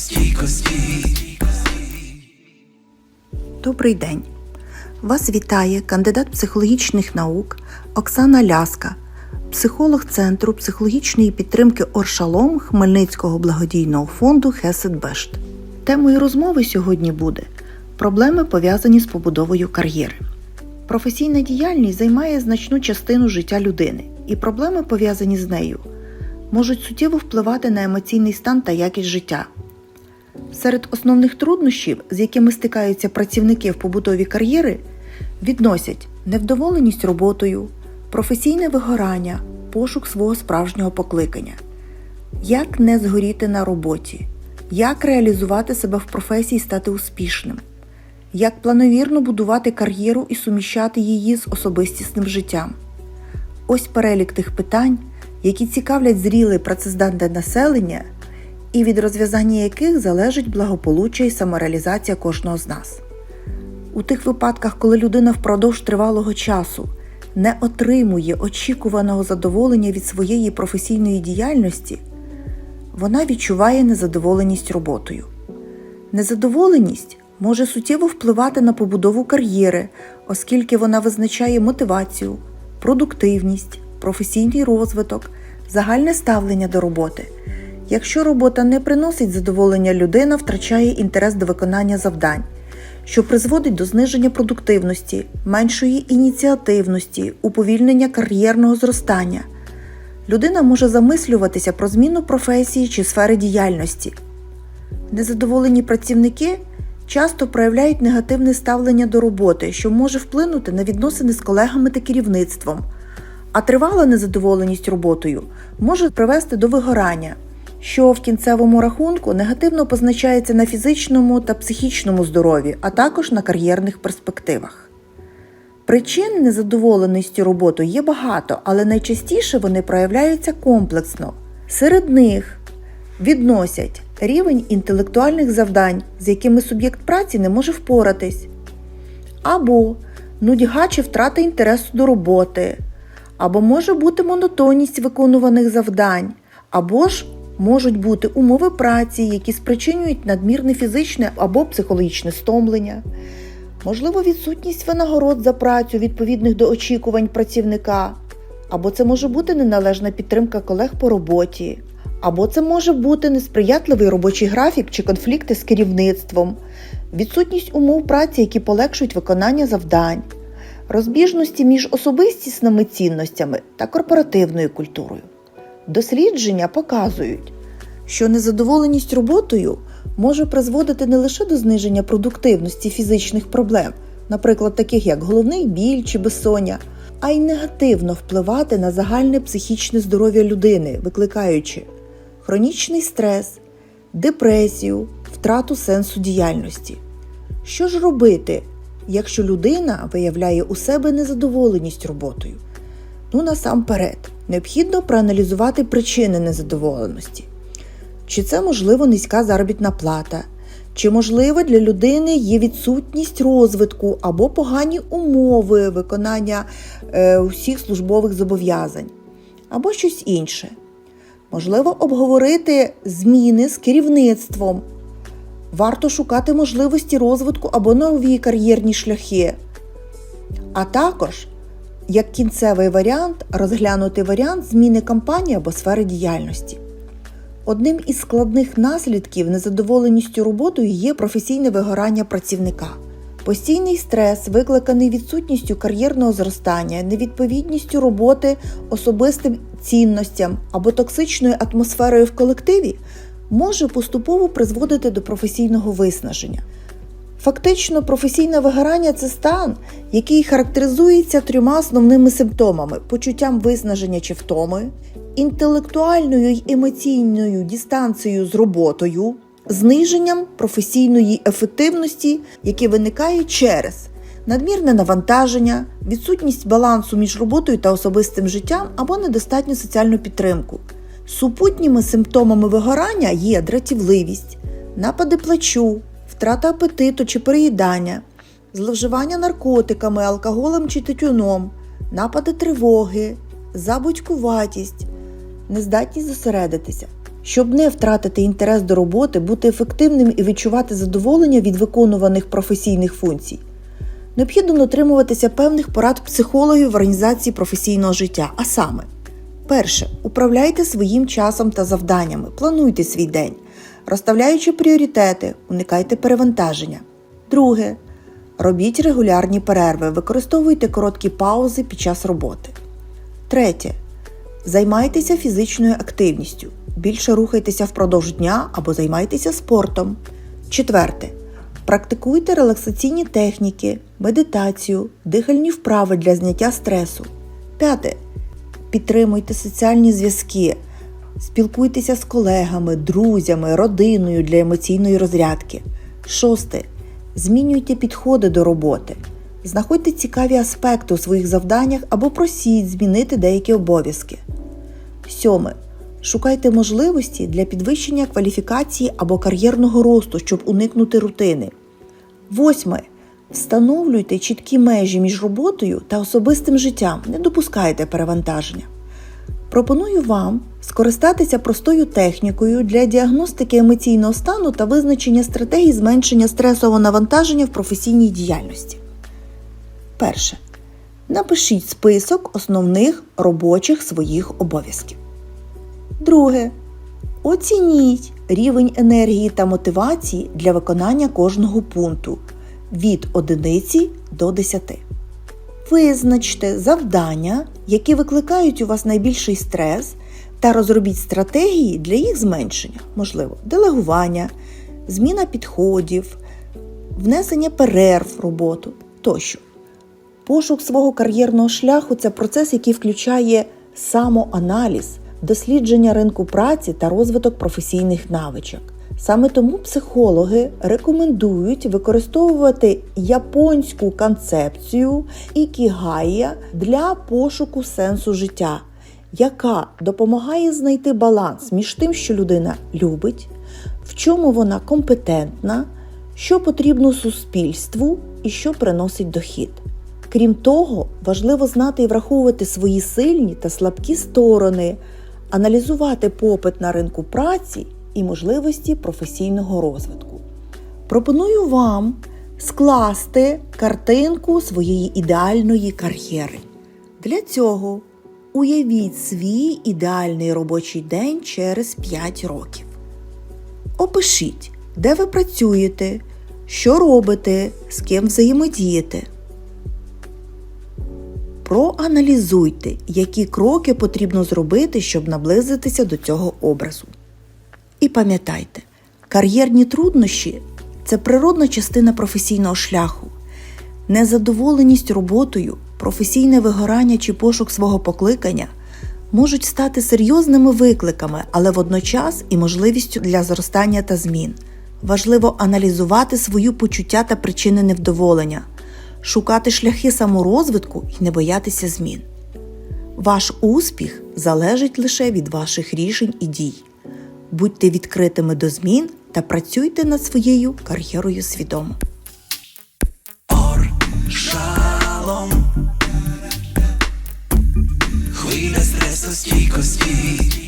стійко, стійко. Добрий день! Вас вітає кандидат психологічних наук Оксана Ляска, психолог Центру психологічної підтримки Оршалом Хмельницького благодійного фонду Хесед-Бешт. Темою розмови сьогодні буде проблеми пов'язані з побудовою кар'єри. Професійна діяльність займає значну частину життя людини, і проблеми, пов'язані з нею, можуть суттєво впливати на емоційний стан та якість життя. Серед основних труднощів, з якими стикаються працівники в побудові кар'єри, відносять невдоволеність роботою, професійне вигорання, пошук свого справжнього покликання, як не згоріти на роботі, як реалізувати себе в професії і стати успішним, як плановірно будувати кар'єру і суміщати її з особистісним життям. Ось перелік тих питань, які цікавлять зріле працездатне населення і від розв'язання яких залежить благополуччя і самореалізація кожного з нас. У тих випадках, коли людина впродовж тривалого часу не отримує очікуваного задоволення від своєї професійної діяльності, вона відчуває незадоволеність роботою. Незадоволеність може суттєво впливати на побудову кар'єри, оскільки вона визначає мотивацію, продуктивність, професійний розвиток, загальне ставлення до роботи. Якщо робота не приносить задоволення, людина втрачає інтерес до виконання завдань, що призводить до зниження продуктивності, меншої ініціативності, уповільнення кар'єрного зростання. Людина може замислюватися про зміну професії чи сфери діяльності. Незадоволені працівники часто проявляють негативне ставлення до роботи, що може вплинути на відносини з колегами та керівництвом. А тривала незадоволеність роботою може привести до вигорання, що в кінцевому рахунку негативно позначається на фізичному та психічному здоров'ї, а також на кар'єрних перспективах. Причин незадоволеності роботою є багато, але найчастіше вони проявляються комплексно. Серед них відносять рівень інтелектуальних завдань, з якими суб'єкт праці не може впоратись, або нудьга чи втрата інтересу до роботи, або може бути монотонність виконуваних завдань, або ж можуть бути умови праці, які спричинюють надмірне фізичне або психологічне стомлення, можливо, відсутність винагород за працю відповідних до очікувань працівника, або це може бути неналежна підтримка колег по роботі, або це може бути несприятливий робочий графік чи конфлікти з керівництвом, відсутність умов праці, які полегшують виконання завдань, розбіжності між особистісними цінностями та корпоративною культурою. Дослідження показують, що незадоволеність роботою може призводити не лише до зниження продуктивності фізичних проблем, наприклад, таких як головний біль чи безсоння, а й негативно впливати на загальне психічне здоров'я людини, викликаючи хронічний стрес, депресію, втрату сенсу діяльності. Що ж робити, якщо людина виявляє у себе незадоволеність роботою? Ну насамперед, необхідно проаналізувати причини незадоволеності. Чи це можливо низька заробітна плата, чи можливо для людини є відсутність розвитку або погані умови виконання е, усіх службових зобов'язань, або щось інше. Можливо, обговорити зміни з керівництвом. Варто шукати можливості розвитку або нові кар'єрні шляхи. А також як кінцевий варіант розглянути варіант зміни компанії або сфери діяльності. Одним із складних наслідків незадоволеністю роботою є професійне вигорання працівника. Постійний стрес, викликаний відсутністю кар'єрного зростання, невідповідністю роботи особистим цінностям або токсичною атмосферою в колективі, може поступово призводити до професійного виснаження. Фактично, професійне вигорання це стан, який характеризується трьома основними симптомами: почуттям виснаження чи втоми, інтелектуальною й емоційною дистанцією з роботою, зниженням професійної ефективності, які виникають через надмірне навантаження, відсутність балансу між роботою та особистим життям або недостатню соціальну підтримку. Супутніми симптомами вигорання є дратівливість, напади плачу втрата апетиту чи переїдання, зловживання наркотиками, алкоголем чи тютюном, напади тривоги, забудькуватість, нездатність зосередитися. Щоб не втратити інтерес до роботи, бути ефективним і відчувати задоволення від виконуваних професійних функцій, необхідно дотримуватися певних порад психологів в організації професійного життя. А саме, перше, управляйте своїм часом та завданнями, плануйте свій день, розставляючи пріоритети, уникайте перевантаження. Друге, робіть регулярні перерви, використовуйте короткі паузи під час роботи. Третє. Займайтеся фізичною активністю. Більше рухайтеся впродовж дня або займайтеся спортом. Четверте. Практикуйте релаксаційні техніки, медитацію, дихальні вправи для зняття стресу. П'яте. Підтримуйте соціальні зв'язки. Спілкуйтеся з колегами, друзями, родиною для емоційної розрядки. Шосте. Змінюйте підходи до роботи. Знаходьте цікаві аспекти у своїх завданнях або просіть змінити деякі обов'язки. Сьоме. Шукайте можливості для підвищення кваліфікації або кар'єрного росту, щоб уникнути рутини. Восьме. Встановлюйте чіткі межі між роботою та особистим життям. Не допускайте перевантаження. Пропоную вам скористатися простою технікою для діагностики емоційного стану та визначення стратегій зменшення стресового навантаження в професійній діяльності. Перше. Напишіть список основних робочих своїх обов'язків. Друге. Оцініть рівень енергії та мотивації для виконання кожного пункту від 1 до 10. Визначте завдання, які викликають у вас найбільший стрес, та розробіть стратегії для їх зменшення, можливо, делегування, зміна підходів, внесення перерв в роботу тощо. Пошук свого кар'єрного шляху це процес, який включає самоаналіз, дослідження ринку праці та розвиток професійних навичок. Саме тому психологи рекомендують використовувати японську концепцію ікігая для пошуку сенсу життя, яка допомагає знайти баланс між тим, що людина любить, в чому вона компетентна, що потрібно суспільству і що приносить дохід. Крім того, важливо знати і враховувати свої сильні та слабкі сторони, аналізувати попит на ринку праці і можливості професійного розвитку. Пропоную вам скласти картинку своєї ідеальної кар'єри. Для цього уявіть свій ідеальний робочий день через 5 років. Опишіть, де ви працюєте, що робите, з ким взаємодієте. Проаналізуйте, які кроки потрібно зробити, щоб наблизитися до цього образу. І пам'ятайте, кар'єрні труднощі це природна частина професійного шляху. Незадоволеність роботою, професійне вигорання чи пошук свого покликання можуть стати серйозними викликами, але водночас і можливістю для зростання та змін. Важливо аналізувати свої почуття та причини невдоволення, шукати шляхи саморозвитку і не боятися змін. Ваш успіх залежить лише від ваших рішень і дій. Будьте відкритими до змін та працюйте над своєю кар'єрою свідомо. Шалом Хвиля стресу стійкості